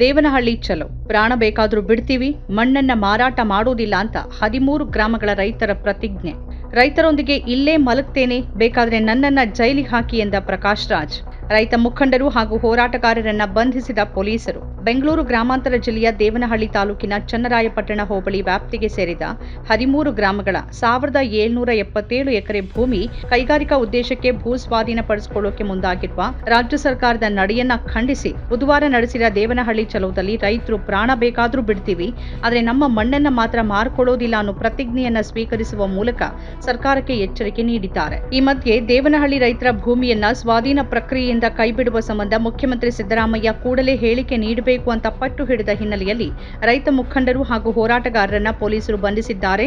ದೇವನಹಳ್ಳಿ ಚಲೋ. ಪ್ರಾಣ ಬೇಕಾದ್ರೂ ಬಿಡ್ತೀವಿ, ಮಣ್ಣನ್ನ ಮಾರಾಟ ಮಾಡೋದಿಲ್ಲ ಅಂತ ಹದಿಮೂರು ಗ್ರಾಮಗಳ ರೈತರ ಪ್ರತಿಜ್ಞೆ. ರೈತರೊಂದಿಗೆ ಇಲ್ಲೇ ಮಲಗ್ತೇನೆ, ಬೇಕಾದ್ರೆ ನನ್ನನ್ನ ಜೈಲಿಗೆ ಹಾಕಿ ಎಂದ ಪ್ರಕಾಶ್ ರಾಜ್. ರೈತ ಮುಖಂಡರು ಹಾಗೂ ಹೋರಾಟಗಾರರನ್ನ ಬಂಧಿಸಿದ ಪೊಲೀಸರು. ಬೆಂಗಳೂರು ಗ್ರಾಮಾಂತರ ಜಿಲ್ಲೆಯ ದೇವನಹಳ್ಳಿ ತಾಲೂಕಿನ ಚನ್ನರಾಯಪಟ್ಟಣ ಹೋಬಳಿ ವ್ಯಾಪ್ತಿಗೆ ಸೇರಿದ ಹದಿಮೂರು ಗ್ರಾಮಗಳ ಸಾವಿರದ ಏಳ್ನೂರ ಎಪ್ಪತ್ತೇಳು ಎಕರೆ ಭೂಮಿ ಕೈಗಾರಿಕಾ ಉದ್ದೇಶಕ್ಕೆ ಭೂ ಸ್ವಾಧೀನಪಡಿಸಿಕೊಳ್ಳೋಕೆ ಮುಂದಾಗಿರುವ ರಾಜ್ಯ ಸರ್ಕಾರದ ನಡೆಯನ್ನ ಖಂಡಿಸಿ ಬುಧವಾರ ನಡೆಸಿದ ದೇವನಹಳ್ಳಿ ಚಲೋದಲ್ಲಿ ರೈತರು ಪ್ರಾಣ ಬೇಕಾದರೂ ಬಿಡ್ತೀವಿ, ಆದರೆ ನಮ್ಮ ಮಣ್ಣನ್ನ ಮಾತ್ರ ಮಾರ್ಕೊಳ್ಳೋದಿಲ್ಲ ಅನ್ನೋ ಪ್ರತಿಜ್ಞೆಯನ್ನ ಸ್ವೀಕರಿಸುವ ಮೂಲಕ ಸರ್ಕಾರಕ್ಕೆ ಎಚ್ಚರಿಕೆ ನೀಡಿದ್ದಾರೆ. ಈ ಮಧ್ಯೆ ದೇವನಹಳ್ಳಿ ರೈತರ ಭೂಮಿಯನ್ನ ಸ್ವಾಧೀನ ಪ್ರಕ್ರಿಯೆಯಿಂದ ಕೈಬಿಡುವ ಸಂಬಂಧ ಮುಖ್ಯಮಂತ್ರಿ ಸಿದ್ದರಾಮಯ್ಯ ಕೂಡಲೇ ಹೇಳಿಕೆ ನೀಡಬೇಕು ಅಂತ ಪಟ್ಟು ಹಿಡಿದ ಹಿನ್ನೆಲೆಯಲ್ಲಿ ರೈತ ಮುಖಂಡರು ಹಾಗೂ ಹೋರಾಟಗಾರರನ್ನ ಪೊಲೀಸರು ಬಂಧಿಸಿದ್ದಾರೆ.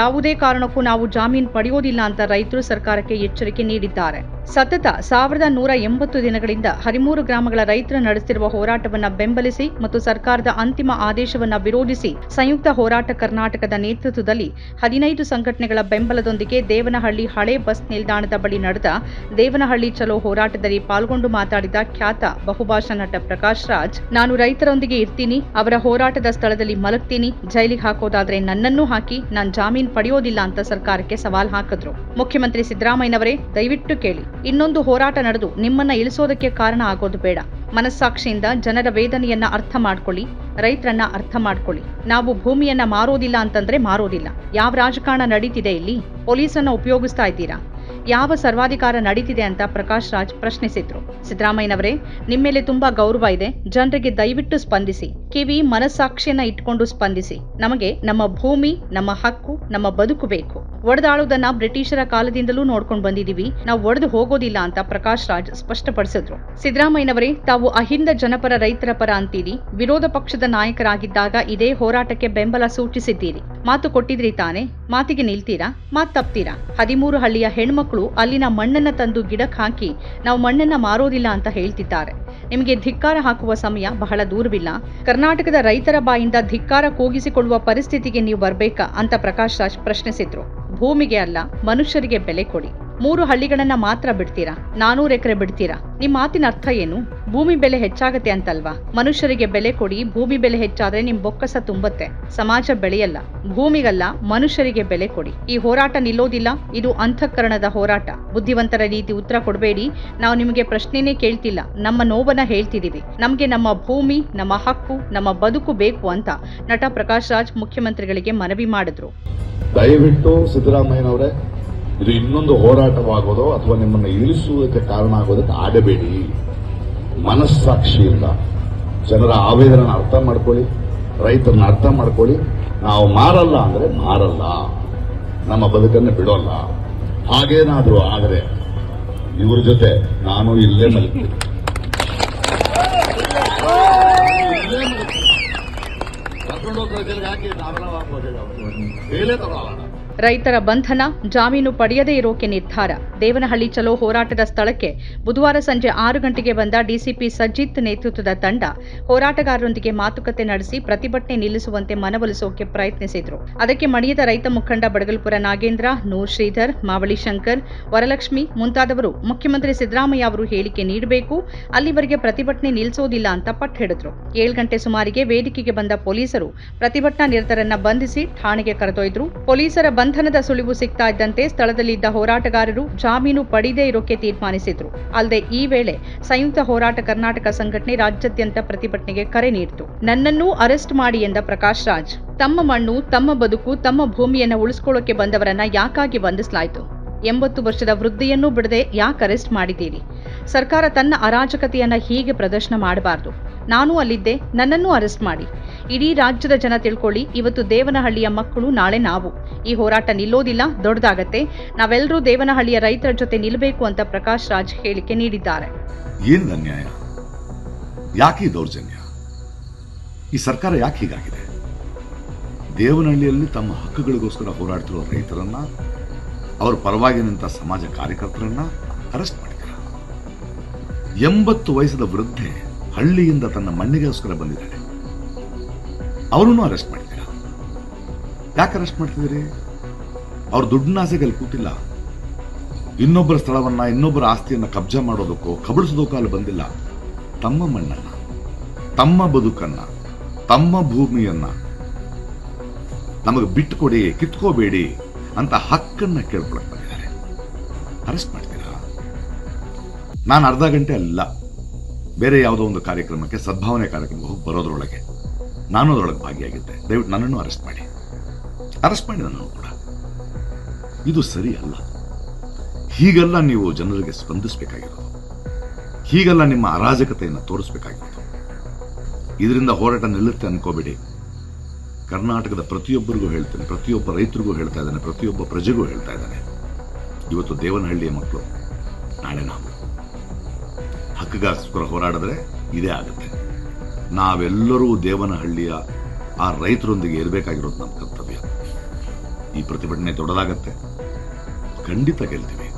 ಯಾವುದೇ ಕಾರಣಕ್ಕೂ ನಾವು ಜಾಮೀನು ಪಡೆಯೋದಿಲ್ಲ ಅಂತ ರೈತರು ಸರ್ಕಾರಕ್ಕೆ ಎಚ್ಚರಿಕೆ ನೀಡಿದ್ದಾರೆ. ಸತತ ಸಾವಿರದ ನೂರ ಎಂಬತ್ತು ದಿನಗಳಿಂದ ಹದಿಮೂರು ಗ್ರಾಮಗಳ ರೈತರು ನಡೆಸುತ್ತಿರುವ ಹೋರಾಟವನ್ನು ಬೆಂಬಲಿಸಿ ಮತ್ತು ಸರ್ಕಾರದ ಅಂತಿಮ ಆದೇಶವನ್ನ ವಿರೋಧಿಸಿ ಸಂಯುಕ್ತ ಹೋರಾಟ ಕರ್ನಾಟಕದ ನೇತೃತ್ವದಲ್ಲಿ ಹದಿನೈದು ಸಂಘಟನೆಗಳ ಬೆಂಬಲದೊಂದಿಗೆ ದೇವನಹಳ್ಳಿ ಹಳೆ ಬಸ್ ನಿಲ್ದಾಣದ ಬಳಿ ನಡೆದ ದೇವನಹಳ್ಳಿ ಚಲೋ ಹೋರಾಟದಲ್ಲಿ ಪಾಲ್ಗೊಂಡು ಮಾತಾಡಿದ ಖ್ಯಾತ ಬಹುಭಾಷಾ ನಟ ಪ್ರಕಾಶ್ ರಾಜ್, ನಾನು ರೈತರೊಂದಿಗೆ ಇರ್ತೀನಿ, ಅವರ ಹೋರಾಟದ ಸ್ಥಳದಲ್ಲಿ ಮಲಗ್ತೀನಿ, ಜೈಲಿಗೆ ಹಾಕೋದಾದ್ರೆ ನನ್ನನ್ನೂ ಹಾಕಿ, ನಾನು ಜಾಮೀನು ಪಡೆಯೋದಿಲ್ಲ ಅಂತ ಸರ್ಕಾರಕ್ಕೆ ಸವಾಲ್ ಹಾಕಿದ್ರು. ಮುಖ್ಯಮಂತ್ರಿ ಸಿದ್ದರಾಮಯ್ಯನವರೇ, ದಯವಿಟ್ಟು ಕೇಳಿ. ಇನ್ನೊಂದು ಹೋರಾಟ ನಡೆದು ನಿಮ್ಮನ್ನ ಇಳಿಸೋದಕ್ಕೆ ಕಾರಣ ಆಗೋದು ಬೇಡ. ಮನಸ್ಸಾಕ್ಷಿಯಿಂದ ಜನರ ವೇದನೆಯನ್ನ ಅರ್ಥ ಮಾಡ್ಕೊಳ್ಳಿ, ರೈತರನ್ನ ಅರ್ಥ ಮಾಡ್ಕೊಳ್ಳಿ. ನಾವು ಭೂಮಿಯನ್ನ ಮಾರೋದಿಲ್ಲ ಅಂತಂದ್ರೆ ಮಾರೋದಿಲ್ಲ. ಯಾವ ರಾಜಕಾರಣ ನಡೀತಿದೆ ಇಲ್ಲಿ? ಪೊಲೀಸನ್ನ ಉಪಯೋಗಿಸ್ತಾ ಇದ್ದೀರಾ? ಯಾವ ಸರ್ವಾಧಿಕಾರ ನಡೀತಿದೆ ಅಂತ ಪ್ರಕಾಶ್ ರಾಜ್ ಪ್ರಶ್ನಿಸಿದ್ರು. ಸಿದ್ದರಾಮಯ್ಯನವರೇ ನಿಮ್ಮ ಮೇಲೆ ತುಂಬಾ ಗೌರವ ಇದೆ. ಜನರಿಗೆ ದಯವಿಟ್ಟು ಸ್ಪಂದಿಸಿ. ಕಿವಿ, ಮನಸ್ಸಾಕ್ಷಿಯನ್ನ ಇಟ್ಕೊಂಡು ಸ್ಪಂದಿಸಿ. ನಮಗೆ ನಮ್ಮ ಭೂಮಿ, ನಮ್ಮ ಹಕ್ಕು, ನಮ್ಮ ಬದುಕು ಬೇಕು. ಒಡೆದಾಳುವುದನ್ನ ಬ್ರಿಟಿಷರ ಕಾಲದಿಂದಲೂ ನೋಡ್ಕೊಂಡು ಬಂದಿದೀವಿ. ನಾವು ಒಡೆದು ಹೋಗೋದಿಲ್ಲ ಅಂತ ಪ್ರಕಾಶ್ ರಾಜ್ ಸ್ಪಷ್ಟಪಡಿಸಿದ್ರು. ಸಿದ್ದರಾಮಯ್ಯನವರೇ, ತಾವು ಅಹಿಂದ ಜನಪರ ರೈತರ ಪರ ಅಂತೀರಿ. ವಿರೋಧ ಪಕ್ಷದ ನಾಯಕರಾಗಿದ್ದಾಗ ಇದೇ ಹೋರಾಟಕ್ಕೆ ಬೆಂಬಲ ಸೂಚಿಸಿದ್ದೀರಿ. ಮಾತು ಕೊಟ್ಟಿದ್ರಿ ತಾನೆ. ಮಾತಿಗೆ ನಿಲ್ತೀರಾ? ಮಾತ್ ತಪ್ತೀರಾ? ಹದಿಮೂರು ಹಳ್ಳಿಯ ಹೆಣ್ಮಕ್ಳು ಅಲ್ಲಿನ ಮಣ್ಣನ್ನ ತಂದು ಗಿಡಕ್ಕೆ ಹಾಕಿ ನಾವು ಮಣ್ಣನ್ನ ಮಾರೋದಿಲ್ಲ ಅಂತ ಹೇಳ್ತಿದ್ದಾರೆ. ನಿಮಗೆ ಧಿಕ್ಕಾರ ಹಾಕುವ ಸಮಯ ಬಹಳ ದೂರವಿಲ್ಲ. ಕರ್ನಾಟಕದ ರೈತರ ಬಾಯಿಂದ ಧಿಕ್ಕಾರ ಕೂಗಿಸಿಕೊಳ್ಳುವ ಪರಿಸ್ಥಿತಿಗೆ ನೀವು ಬರಬೇಕಾ ಅಂತ ಪ್ರಕಾಶ್ ರಾಜ್ ಪ್ರಶ್ನಿಸಿದ್ರು. ಭೂಮಿಗೆ ಅಲ್ಲ, ಮನುಷ್ಯರಿಗೆ ಬೆಲೆ ಕೊಡಿ. ಮೂರು ಹಳ್ಳಿಗಳನ್ನ ಮಾತ್ರ ಬಿಡ್ತೀರಾ? ನಾನೂರು ಎಕರೆ ಬಿಡ್ತೀರಾ? ನಿಮ್ಮ ಮಾತಿನ ಅರ್ಥ ಏನು? ಭೂಮಿ ಬೆಲೆ ಹೆಚ್ಚಾಗತ್ತೆ ಅಂತಲ್ವಾ? ಮನುಷ್ಯರಿಗೆ ಬೆಲೆ ಕೊಡಿ, ಭೂಮಿ ಬೆಲೆ ಹೆಚ್ಚಾದ್ರೆ ನಿಮ್ ಬೊಕ್ಕಸ ತುಂಬತ್ತೆ. ಸಮಾಜ ಬೆಳೆಯಲ್ಲ. ಭೂಮಿಗಲ್ಲ, ಮನುಷ್ಯರಿಗೆ ಬೆಲೆ ಕೊಡಿ. ಈ ಹೋರಾಟ ನಿಲ್ಲೋದಿಲ್ಲ, ಇದು ಅಂತಃಕರಣದ ಹೋರಾಟ. ಬುದ್ಧಿವಂತರ ರೀತಿ ಉತ್ತರ ಕೊಡಬೇಡಿ. ನಾವು ನಿಮಗೆ ಪ್ರಶ್ನೆನೇ ಕೇಳ್ತಿಲ್ಲ, ನಮ್ಮ ನೋವನ್ನ ಹೇಳ್ತಿದೀವಿ. ನಮ್ಗೆ ನಮ್ಮ ಭೂಮಿ, ನಮ್ಮ ಹಕ್ಕು, ನಮ್ಮ ಬದುಕು ಬೇಕು ಅಂತ ನಟ ಪ್ರಕಾಶ್ ರಾಜ್ ಮುಖ್ಯಮಂತ್ರಿಗಳಿಗೆ ಮನವಿ ಮಾಡಿದ್ರು. ದಯವಿಟ್ಟು ಸಿದ್ದರಾಮಯ್ಯನವರೇ ಇದು ಇನ್ನೊಂದು ಹೋರಾಟವಾಗೋದೋ ಅಥವಾ ನಿಮ್ಮನ್ನು ಇಳಿಸುವುದಕ್ಕೆ ಕಾರಣ ಆಗೋದಕ್ಕೆ ಆಡಬೇಡಿ. ಮನಸ್ಸಾಕ್ಷಿಯಿಂದ ಜನರ ಆವೇದನ ಅರ್ಥ ಮಾಡ್ಕೊಳ್ಳಿ. ರೈತರನ್ನ ಅರ್ಥ ಮಾಡ್ಕೊಳ್ಳಿ. ನಾವು ಮಾರಲ್ಲ ಅಂದ್ರೆ ಮಾರಲ್ಲ. ನಮ್ಮ ಬದುಕನ್ನು ಬಿಡೋಲ್ಲ. ಹಾಗೇನಾದರೂ ಆದರೆ ಇವ್ರ ಜೊತೆ ನಾನು ಇಲ್ಲೇ ಮಲಗ್ತೀನಿ. ಹೇಳೇ ಹಾಕಿ ರೈತರ ಬಂಧನ, ಜಾಮೀನು ಪಡೆಯದೇ ಇರೋಕೆ ನಿರ್ಧಾರ. ದೇವನಹಳ್ಳಿ ಚಲೋ ಹೋರಾಟದ ಸ್ಥಳಕ್ಕೆ ಬುಧವಾರ ಸಂಜೆ ಆರು ಗಂಟೆಗೆ ಬಂದ ಡಿಸಿಪಿ ಸಜ್ಜಿತ್ ನೇತೃತ್ವದ ತಂಡ ಹೋರಾಟಗಾರರೊಂದಿಗೆ ಮಾತುಕತೆ ನಡೆಸಿ ಪ್ರತಿಭಟನೆ ನಿಲ್ಲಿಸುವಂತೆ ಮನವೊಲಿಸೋಕೆ ಪ್ರಯತ್ನಿಸಿದ್ರು. ಅದಕ್ಕೆ ಮಣಿಯದ ರೈತ ಮುಖಂಡ ಬಡಗಲ್ಪುರ ನಾಗೇಂದ್ರ, ನೂರ್ ಶ್ರೀಧರ್, ಮಾವಳಿ ಶಂಕರ್, ವರಲಕ್ಷ್ಮಿ ಮುಂತಾದವರು ಮುಖ್ಯಮಂತ್ರಿ ಸಿದ್ದರಾಮಯ್ಯ ಅವರು ಹೇಳಿಕೆ ನೀಡಬೇಕು, ಅಲ್ಲಿವರೆಗೆ ಪ್ರತಿಭಟನೆ ನಿಲ್ಲಿಸೋದಿಲ್ಲ ಅಂತ ಪಟ್ಟು ಹಿಡಿದ್ರು. ಏಳು ಗಂಟೆ ಸುಮಾರಿಗೆ ವೇದಿಕೆಗೆ ಬಂದ ಪೊಲೀಸರು ಪ್ರತಿಭಟನಾ ನಿರತರನ್ನ ಬಂಧಿಸಿ ಠಾಣೆಗೆ ಕರೆದೊಯ್ದರು. ಪೊಲೀಸರ ಬಂಧನದ ಸುಳಿವು ಸಿಗ್ತಾ ಇದ್ದಂತೆ ಸ್ಥಳದಲ್ಲಿದ್ದ ಹೋರಾಟಗಾರರು ಜಾಮೀನು ಪಡೆಯದೇ ಇರೋಕೆ ತೀರ್ಮಾನಿಸಿದ್ರು. ಅಲ್ಲದೆ ಈ ವೇಳೆ ಸಂಯುಕ್ತ ಹೋರಾಟ ಕರ್ನಾಟಕ ಸಂಘಟನೆ ರಾಜ್ಯಾದ್ಯಂತ ಪ್ರತಿಭಟನೆಗೆ ಕರೆ ನೀಡಿತು. ನನ್ನನ್ನೂ ಅರೆಸ್ಟ್ ಮಾಡಿ ಎಂದ ಪ್ರಕಾಶ್ ರಾಜ್, ತಮ್ಮ ಮಣ್ಣು, ತಮ್ಮ ಬದುಕು, ತಮ್ಮ ಭೂಮಿಯನ್ನ ಉಳಿಸ್ಕೊಳ್ಳೋಕೆ ಬಂದವರನ್ನ ಯಾಕಾಗಿ ಬಂಧಿಸಲಾಯಿತು? ಎಂಬತ್ತು ವರ್ಷದ ವೃದ್ಧಿಯನ್ನೂ ಬಿಡದೆ ಯಾಕೆ ಅರೆಸ್ಟ್ ಮಾಡಿದ್ದೀರಿ? ಸರ್ಕಾರ ತನ್ನ ಅರಾಜಕತೆಯನ್ನ ಹೀಗೆ ಪ್ರದರ್ಶನ ಮಾಡಬಾರ್ದು. ನಾನು ಅಲ್ಲಿದ್ದೆ, ನನ್ನನ್ನು ಅರೆಸ್ಟ್ ಮಾಡಿ. ಇಡೀ ರಾಜ್ಯದ ಜನ ತಿಳ್ಕೊಳ್ಳಿ, ಇವತ್ತು ದೇವನಹಳ್ಳಿಯ ಮಕ್ಕಳು ನಾಳೆ ನಾವು. ಈ ಹೋರಾಟ ನಿಲ್ಲೋದಿಲ್ಲ, ದೊಡ್ಡದಾಗತ್ತೆ. ನಾವೆಲ್ಲರೂ ದೇವನಹಳ್ಳಿಯ ರೈತರ ಜೊತೆ ನಿಲ್ಲಬೇಕು ಅಂತ ಪ್ರಕಾಶ್ ರಾಜ್ ಹೇಳಿಕೆ ನೀಡಿದ್ದಾರೆ. ಏನು ಅನ್ಯಾಯ? ಯಾಕೆ ದೌರ್ಜನ್ಯ? ಈ ಸರ್ಕಾರ ಯಾಕೆ ಹೀಗಾಗಿದೆ? ದೇವನಹಳ್ಳಿಯಲ್ಲಿ ತಮ್ಮ ಹಕ್ಕುಗಳಿಗೋಸ್ಕರ ಹೋರಾಡ್ತಿರುವ ರೈತರನ್ನ, ಅವರ ಪರವಾಗಿ ನಿಂತ ಸಮಾಜ ಕಾರ್ಯಕರ್ತರನ್ನ ಅರೆಸ್ಟ್ ಮಾಡಿದ್ದಾರೆ? ಎಂಬತ್ತು ವಯಸ್ಸದ ವೃದ್ಧೆ ಹಳ್ಳಿಯಿಂದ ತನ್ನ ಮಣ್ಣಿಗೋಸ್ಕರ ಬಂದಿದ್ದಾನೆ ಅವರನ್ನು ಅರೆಸ್ಟ್ ಮಾಡ್ತೀರಾ ಯಾಕೆ ಅರೆಸ್ಟ್ ಮಾಡ್ತಿದ್ದೀರಿ? ಅವ್ರ ದುಡ್ಡಿನ ಆಸೆಗೆ ಅಲ್ಲಿ ಕೂತಿಲ್ಲ. ಇನ್ನೊಬ್ಬರ ಸ್ಥಳವನ್ನ, ಇನ್ನೊಬ್ಬರ ಆಸ್ತಿಯನ್ನ ಕಬ್ಜಾ ಮಾಡೋದಕ್ಕೋ, ಕಬಳಿಸೋದಕ್ಕೋ ಅಲ್ಲಿ ಬಂದಿಲ್ಲ. ತಮ್ಮ ಮಣ್ಣನ್ನ, ತಮ್ಮ ಬದುಕನ್ನ, ತಮ್ಮ ಭೂಮಿಯನ್ನ ನಮಗೆ ಬಿಟ್ಟುಕೊಡಿ, ಕಿತ್ಕೋಬೇಡಿ ಅಂತ ಹಕ್ಕನ್ನ ಕೇಳ್ಕೊಳಕ್ ಬಂದಿದ್ದಾರೆ. ಅರೆಸ್ಟ್ ಮಾಡ್ತೀರಾ? ನಾನು ಅರ್ಧ ಗಂಟೆ ಅಲ್ಲ. ಬೇರೆ ಯಾವುದೋ ಒಂದು ಕಾರ್ಯಕ್ರಮಕ್ಕೆ, ಸದ್ಭಾವನೆ ಕಾರ್ಯಕ್ರಮಕ್ಕೆ ಹೋಗಿ ಬರೋದ್ರೊಳಗೆ ನಾನು ಅದರೊಳಗೆ ಭಾಗಿಯಾಗಿದ್ದೆ. ದಯವಿಟ್ಟು ನನ್ನನ್ನು ಅರೆಸ್ಟ್ ಮಾಡಿ. ಅರೆಸ್ಟ್ ಮಾಡಿ ನನ್ನನ್ನು ಕೂಡ. ಇದು ಸರಿ ಅಲ್ಲ. ಹೀಗೆಲ್ಲ ನೀವು ಜನರಿಗೆ ಸ್ಪಂದಿಸಬೇಕಾಗಿರೋದು. ಹೀಗೆಲ್ಲ ನಿಮ್ಮ ಅರಾಜಕತೆಯನ್ನು ತೋರಿಸಬೇಕಾಗಿರೋದು. ಇದರಿಂದ ಹೋರಾಟ ನಿಲ್ಲುತ್ತೆ ಅನ್ಕೋಬೇಡಿ. ಕರ್ನಾಟಕದ ಪ್ರತಿಯೊಬ್ಬರಿಗೂ ಹೇಳ್ತೇನೆ, ಪ್ರತಿಯೊಬ್ಬ ರೈತರಿಗೂ ಹೇಳ್ತಾ ಇದ್ದಾನೆ, ಪ್ರತಿಯೊಬ್ಬ ಪ್ರಜೆಗೂ ಹೇಳ್ತಾ ಇದ್ದಾನೆ. ಇವತ್ತು ದೇವನಹಳ್ಳಿಯ ಮಕ್ಕಳು, ನಾಳೆ ನಾವು. ಹಕ್ಕುಗಾರಸ್ಕರ ಹೋರಾಡಿದ್ರೆ ಇದೇ ಆಗುತ್ತೆ. ನಾವೆಲ್ಲರೂ ದೇವನಹಳ್ಳಿಯ ಆ ರೈತರೊಂದಿಗೆ ಇರಬೇಕಾಗಿರೋದು ನಮ್ಮ ಕರ್ತವ್ಯ. ಈ ಪ್ರತಿಭಟನೆ ದೊಡ್ಡದಾಗತ್ತೆ. ಖಂಡಿತ ಗೆಲ್ತೀವಿ.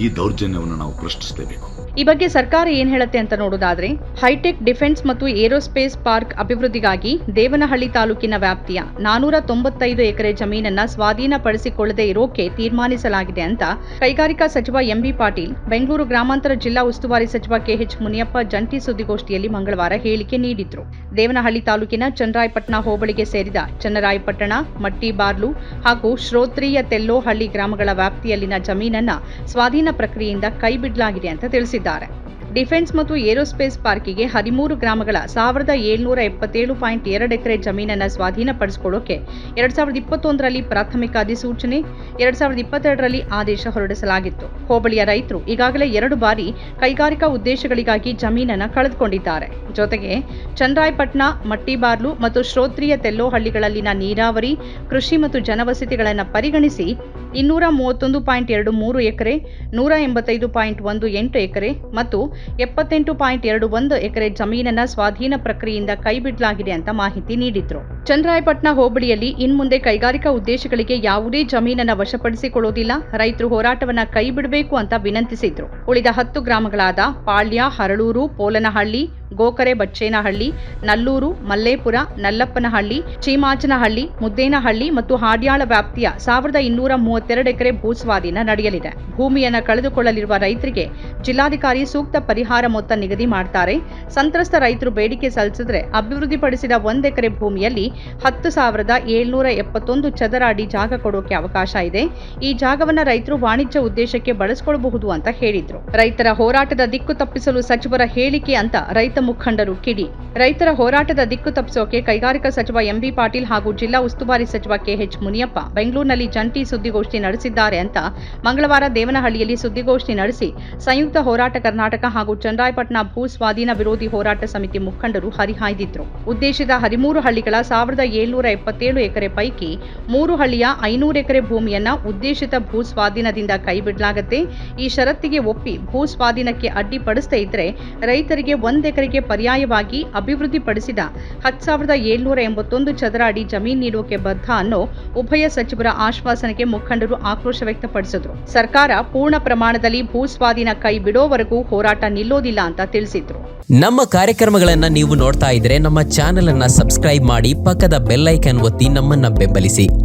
ಈ ದೌರ್ಜನ್ಯವನ್ನು ನಾವು ಪ್ರಶ್ನಿಸಲೇಬೇಕು. ಈ ಬಗ್ಗೆ ಸರ್ಕಾರ ಏನ್ ಹೇಳುತ್ತೆ ಅಂತ ನೋಡೋದಾದ್ರೆ, ಹೈಟೆಕ್ ಡಿಫೆನ್ಸ್ ಮತ್ತು ಏರೋಸ್ಪೇಸ್ ಪಾರ್ಕ್ ಅಭಿವೃದ್ಧಿಗಾಗಿ ದೇವನಹಳ್ಳಿ ತಾಲೂಕಿನ ವ್ಯಾಪ್ತಿಯ ನಾನೂರ ತೊಂಬತ್ತೈದು ಎಕರೆ ಜಮೀನನ್ನ ಸ್ವಾಧೀನಪಡಿಸಿಕೊಳ್ಳದೆ ಇರೋಕೆ ತೀರ್ಮಾನಿಸಲಾಗಿದೆ ಅಂತ ಕೈಗಾರಿಕಾ ಸಚಿವ ಎಂಬಿ ಪಾಟೀಲ್, ಬೆಂಗಳೂರು ಗ್ರಾಮಾಂತರ ಜಿಲ್ಲಾ ಉಸ್ತುವಾರಿ ಸಚಿವ ಕೆಎಚ್ ಮುನಿಯಪ್ಪ ಜಂಟಿ ಸುದ್ದಿಗೋಷ್ಠಿಯಲ್ಲಿ ಮಂಗಳವಾರ ಹೇಳಿಕೆ ನೀಡಿದ್ರು. ದೇವನಹಳ್ಳಿ ತಾಲೂಕಿನ ಚನ್ನರಾಯಪಟ್ಟಣ ಹೋಬಳಿಗೆ ಸೇರಿದ ಚನ್ನರಾಯಪಟ್ಟಣ, ಮಟ್ಟಿಬಾರ್ಲು ಹಾಗೂ ಶ್ರೋತ್ರಿಯ ತೆಲ್ಲೋಹಳ್ಳಿ ಗ್ರಾಮಗಳ ವ್ಯಾಪ್ತಿಯಲ್ಲಿನ ಜಮೀನನ್ನ ಸ್ವಾಧೀನ ಪ್ರಕ್ರಿಯೆಯಿಂದ ಕೈಬಿಡಲಾಗಿದೆ ಅಂತ ತಿಳಿಸಿದ್ದಾರೆ ಡಿಫೆನ್ಸ್ ಮತ್ತು ಏರೋಸ್ಪೇಸ್ ಪಾರ್ಕಿಗೆ ಹದಿಮೂರು ಗ್ರಾಮಗಳ ಸಾವಿರದ ಏಳ್ನೂರ ಎಪ್ಪತ್ತೇಳು ಪಾಯಿಂಟ್ ಎರಡು ಎಕರೆ ಜಮೀನನ್ನು ಸ್ವಾಧೀನಪಡಿಸಿಕೊಳ್ಳೋಕೆ ಎರಡ್ ಸಾವಿರದ ಇಪ್ಪತ್ತೊಂದರಲ್ಲಿ ಪ್ರಾಥಮಿಕ ಅಧಿಸೂಚನೆ, ಎರಡ್ ಸಾವಿರದ ಇಪ್ಪತ್ತೆರಡರಲ್ಲಿ ಆದೇಶ ಹೊರಡಿಸಲಾಗಿತ್ತು. ಹೋಬಳಿಯ ರೈತರು ಈಗಾಗಲೇ ಎರಡು ಬಾರಿ ಕೈಗಾರಿಕಾ ಉದ್ದೇಶಗಳಿಗಾಗಿ ಜಮೀನನ್ನು ಕಳೆದುಕೊಂಡಿದ್ದಾರೆ. ಜೊತೆಗೆ ಚಂದ್ರಾಯ್ಪಟ್ನ ಮಟ್ಟಿಬಾರ್ಲು ಮತ್ತು ಶ್ರೋತ್ರಿಯ ತೆಲ್ಲೋಹಳ್ಳಿಗಳಲ್ಲಿನ ನೀರಾವರಿ, ಕೃಷಿ ಮತ್ತು ಜನವಸತಿಗಳನ್ನು ಪರಿಗಣಿಸಿ ಇನ್ನೂರ ಮೂವತ್ತೊಂದು ಪಾಯಿಂಟ್ ಎರಡು ಮೂರು ಎಕರೆ ನೂರ ಎಂಬತ್ತೈದು ಪಾಯಿಂಟ್ ಒಂದು ಎಂಟು ಎಕರೆ ಮತ್ತು ಎಪ್ಪತ್ತೆಂಟು ಪಾಯಿಂಟ್ ಎರಡು ಒಂದು ಎಕರೆ ಜಮೀನನ್ನ ಸ್ವಾಧೀನ ಪ್ರಕ್ರಿಯೆಯಿಂದ ಕೈಬಿಡಲಾಗಿದೆ ಅಂತ ಮಾಹಿತಿ ನೀಡಿದ್ರು. ಚಂದ್ರಾಯಪಟ್ಟಣ ಹೋಬಳಿಯಲ್ಲಿ ಇನ್ಮುಂದೆ ಕೈಗಾರಿಕಾ ಉದ್ದೇಶಗಳಿಗೆ ಯಾವುದೇ ಜಮೀನನ್ನ ವಶಪಡಿಸಿಕೊಳ್ಳುವುದಿಲ್ಲ ರೈತರು ಹೋರಾಟವನ್ನ ಕೈಬಿಡಬೇಕು ಅಂತ ವಿನಂತಿಸಿದ್ರು. ಉಳಿದ ಹತ್ತು ಗ್ರಾಮಗಳಾದ ಪಾಳ್ಯ, ಹರಳೂರು, ಪೋಲನಹಳ್ಳಿ, ಗೋಕರೆ ಬಚ್ಚೇನಹಳ್ಳಿ, ನಲ್ಲೂರು, ಮಲ್ಲೇಪುರ, ನಲ್ಲಪ್ಪನಹಳ್ಳಿ, ಚೀಮಾಚನಹಳ್ಳಿ, ಮುದ್ದೇನಹಳ್ಳಿ ಮತ್ತು ಹಾಡ್ಯಾಳ ವ್ಯಾಪ್ತಿಯ ಸಾವಿರದ ಇನ್ನೂರ ಮೂವತ್ತೆರಡು ಎಕರೆ ಭೂಸ್ವಾಧೀನ ನಡೆಯಲಿದೆ. ಭೂಮಿಯನ್ನು ಕಳೆದುಕೊಳ್ಳಲಿರುವ ರೈತರಿಗೆ ಜಿಲ್ಲಾಧಿಕಾರಿ ಸೂಕ್ತ ಪರಿಹಾರ ಮೊತ್ತ ನಿಗದಿ ಮಾಡ್ತಾರೆ. ಸಂತ್ರಸ್ತ ರೈತರು ಬೇಡಿಕೆ ಸಲ್ಲಿಸಿದ್ರೆ ಅಭಿವೃದ್ಧಿಪಡಿಸಿದ ಒಂದ್ ಎಕರೆ ಭೂಮಿಯಲ್ಲಿ ಹತ್ತು ಸಾವಿರದ ಏಳ್ನೂರ ಎಪ್ಪತ್ತೊಂದು ಚದರ ಅಡಿ ಜಾಗ ಕೊಡೋಕೆ ಅವಕಾಶ ಇದೆ. ಈ ಜಾಗವನ್ನ ರೈತರು ವಾಣಿಜ್ಯ ಉದ್ದೇಶಕ್ಕೆ ಬಳಸಿಕೊಳ್ಳಬಹುದು ಅಂತ ಹೇಳಿದ್ರು. ರೈತರ ಹೋರಾಟದ ದಿಕ್ಕು ತಪ್ಪಿಸಲು ಸಚಿವರ ಹೇಳಿಕೆ ಅಂತ ರೈತ ಮುಖಂಡರು ಕಿಡಿ. ರೈತರ ಹೋರಾಟದ ದಿಕ್ಕು ತಪ್ಪಿಸೋಕೆ ಕೈಗಾರಿಕಾ ಸಚಿವ ಎಂಬಿ ಪಾಟೀಲ್ ಹಾಗೂ ಜಿಲ್ಲಾ ಉಸ್ತುವಾರಿ ಸಚಿವ ಕೆಎಚ್ ಮುನಿಯಪ್ಪ, ಬೆಂಗಳೂರಿನಲ್ಲಿ ಜಂಟಿ ಸುದ್ದಿಗೋಷ್ಠಿ ನಡೆಸಿದ್ದಾರೆ ಅಂತ ಮಂಗಳವಾರ ದೇವನಹಳ್ಳಿಯಲ್ಲಿ ಸುದ್ದಿಗೋಷ್ಠಿ ನಡೆಸಿ ಸಂಯುಕ್ತ ಹೋರಾಟ ಕರ್ನಾಟಕ ಹಾಗೂ ಚಂದ್ರಾಯಪಟ್ಟಣ ಭೂ ಸ್ವಾಧೀನ ವಿರೋಧಿ ಹೋರಾಟ ಸಮಿತಿ ಮುಖಂಡರು ಹರಿಹಾಯ್ದಿದ್ರು. ಉದ್ದೇಶಿತ ಹದಿಮೂರು ಹಳ್ಳಿಗಳ ಸಾವಿರದ ಏಳ್ನೂರ ಎಪ್ಪತ್ತೇಳು ಎಕರೆ ಪೈಕಿ ಮೂರು ಹಳ್ಳಿಯ ಐನೂರು ಎಕರೆ ಭೂಮಿಯನ್ನ ಉದ್ದೇಶಿತ ಭೂ ಸ್ವಾಧೀನದಿಂದ ಕೈಬಿಡಲಾಗತ್ತೆ. ಈ ಷರತ್ತಿಗೆ ಒಪ್ಪಿ ಭೂ ಸ್ವಾಧೀನಕ್ಕೆ ಅಡ್ಡಿಪಡಿಸದೇ ಇದ್ರೆ ರೈತರಿಗೆ ಒಂದ್ ಎಕರೆಗೆ ಪರ್ಯಾಯವಾಗಿ ಅಭಿವೃದ್ಧಿಪಡಿಸಿದ ಹತ್ತು ಸಾವಿರದ ಏಳ್ನೂರ ಎಂಬತ್ತೊಂದು ಚದರ ಅಡಿ ಜಮೀನು ನೀಡುವಕ್ಕೆ ಬದ್ಧ ಅನ್ನೋ ಉಭಯ ಸಚಿವರ ಆಶ್ವಾಸನೆಗೆ ಮುಖಂಡರು ಆಕ್ರೋಶ ವ್ಯಕ್ತಪಡಿಸಿದ್ರು. ಸರ್ಕಾರ ಪೂರ್ಣ ಪ್ರಮಾಣದಲ್ಲಿ ಭೂ ಸ್ವಾಧೀನ ಕೈ ಬಿಡೋವರೆಗೂ ಹೋರಾಟ ನಿಲ್ಲೋದಿಲ್ಲ ಅಂತ ತಿಳಿಸಿದ್ರು. ನಮ್ಮ ಕಾರ್ಯಕ್ರಮಗಳನ್ನ ನೀವು ನೋಡ್ತಾ ಇದ್ರೆ ನಮ್ಮ ಚಾನೆಲ್ ಅನ್ನ ಸಬ್ಸ್ಕ್ರೈಬ್ ಮಾಡಿ ಪಕ್ಕದ ಬೆಲ್ಲೈಕನ್ ಒತ್ತಿ ನಮ್ಮನ್ನ ಬೆಂಬಲಿಸಿ.